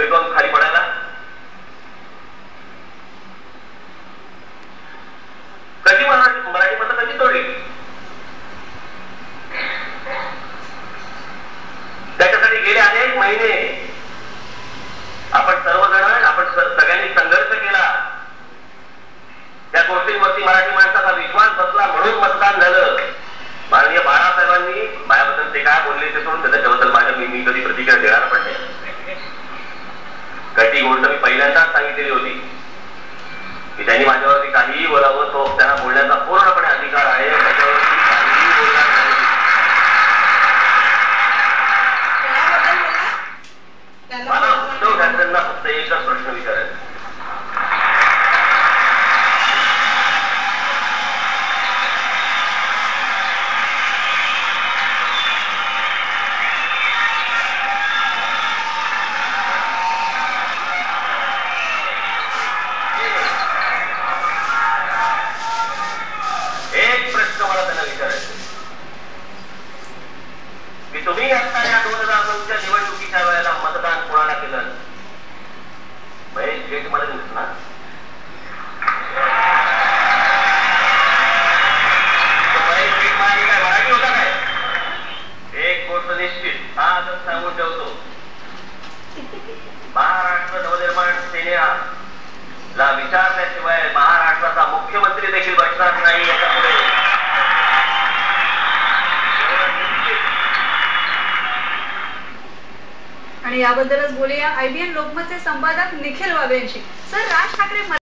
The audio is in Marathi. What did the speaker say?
वेळ खाली पडायला? कधी मराठी मराठी भाषा कधी तोडली? त्याच्यासाठी गेले अनेक महिने. आपण सर्वजण आपण सगळ्यांनी संघर्ष केला. त्या गोष्टींवरती मराठी माणसाचा विश्वास बसला म्हणून मतदान झालं. माननीय बाळासाहेबांनी माझ्याबद्दल ते काय बोलले ते सोडून त्याच्यावर केली होती. की त्यांनी माझ्यावरती काहीही बोलावं तो त्यांना बोलण्याचा पूर्णपणे अधिकार आहे. त्याच्यावरती काहीही बोलणार नाही. मला उद्धव ठाकरेंना फक्त एकच प्रश्न विचारायचा दोन हजार नऊच्या निवडणुकीच्या वेळेला मतदान कोणाला केलं? महेश गेटमध्ये ना? निश्चित आजच सांगून ठेवतो. महाराष्ट्र नवनिर्माण सेनेला विचारल्याशिवाय याबद्दलच बोलूया. आयबीएन लोकमतचे संपादक निखिल वाबेंशी सर राज ठाकरे